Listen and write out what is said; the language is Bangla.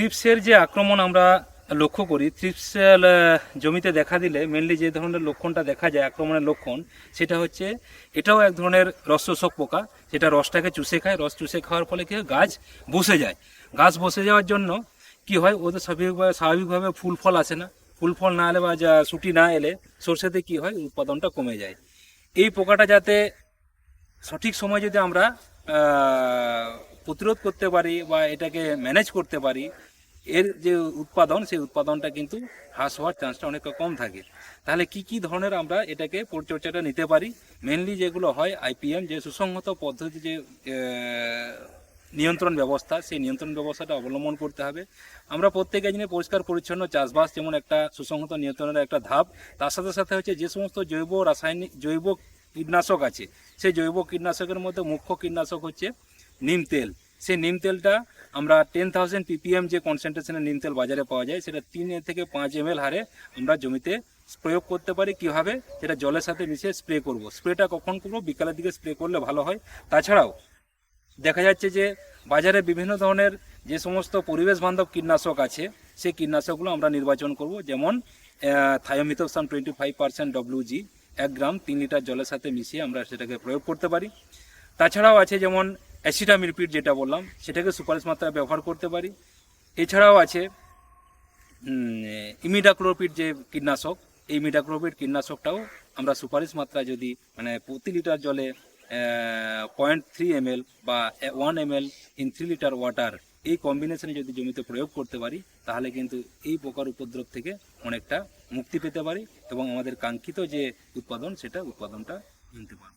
থ্রিপসের যে আক্রমণ আমরা লক্ষ্য করি থ্রিপস জমিতে দেখা দিলে মেনলি যে ধরনের লক্ষণটা দেখা যায়, আক্রমণের লক্ষণ, সেটা হচ্ছে এটাও এক ধরনের রস শোষক পোকা, যেটা রসটাকে চুষে খায়। রস চুষে খাওয়ার ফলে কি হয়? গাছ বসে যায়। গাছ বসে যাওয়ার জন্য কি হয়? ওদের স্বাভাবিকভাবে স্বাভাবিকভাবে ফুল ফল আসে না। ফুল ফল না এলে বা যা ছুটি না এলে সর্ষেতে কি হয়? উৎপাদনটা কমে যায়। এই পোকাটা যাতে সঠিক সময় যদি আমরা প্রতিরোধ করতে পারি বা এটাকে ম্যানেজ করতে পারি, এর যে উৎপাদন, সেই উৎপাদনটা কিন্তু হ্রাস হওয়ার চান্সটা অনেকটা কম থাকে। তাহলে কি কি ধরনের আমরা এটাকে পরিচর্যাটা নিতে পারি? মেনলি যেগুলো হয় আইপিএম যে সুসংহত পদ্ধতি, যে নিয়ন্ত্রণ ব্যবস্থা, সেই নিয়ন্ত্রণ ব্যবস্থাটা অবলম্বন করতে হবে। আমরা প্রত্যেকে জানি পরিষ্কার, পরিচ্ছন্ন চাষবাস যেমন একটা সুসংহত নিয়ন্ত্রণের একটা ধাপ। তার সাথে সাথে হচ্ছে যে সমস্ত জৈব রাসায়নিক, জৈব কীটনাশক আছে, সেই জৈব কীটনাশকের মধ্যে মুখ্য কীটনাশক হচ্ছে নিম তেল। সেই নিম তেলটা আমরা টেন থাউজেন্ড পিপিএম যে কনসেন্ট্রেশনের নিম তেল বাজারে পাওয়া যায়, সেটা তিন থেকে পাঁচ এম হারে আমরা জমিতে প্রয়োগ করতে পারি। কীভাবে? সেটা জলের সাথে মিশিয়ে স্প্রে করব। স্প্রেটা কখন করব? বিকালের দিকে স্প্রে করলে ভালো হয়। তাছাড়াও দেখা যাচ্ছে যে বাজারে বিভিন্ন ধরনের যে সমস্ত পরিবেশ বান্ধব কীটনাশক আছে, সেই কীটনাশকগুলো আমরা নির্বাচন করব। যেমন thiamethoxam twenty five percent WG এক গ্রাম তিন লিটার জলের সাথে মিশিয়ে আমরা সেটাকে প্রয়োগ করতে পারি। তাছাড়াও আছে যেমন অ্যাসিটামিলপিড যেটা বললাম, সেটাকে সুপারিশ মাত্রায় ব্যবহার করতে পারি। এছাড়াও আছে ইমিডাক্লোপিড যে কীটনাশক, এই ইমিডাক্লোপিড কীটনাশকটাও আমরা সুপারিশ মাত্রা যদি মানে প্রতি লিটার জলে পয়েন্ট থ্রি এম বা one M in three litre water এই কম্বিনেশনে যদি জমিতে প্রয়োগ করতে পারি, তাহলে কিন্তু এই পোকার উপদ্রব থেকে অনেকটা মুক্তি পেতে পারি এবং আমাদের কাঙ্ক্ষিত যে উৎপাদন, সেটা উৎপাদনটা নিতে পারব।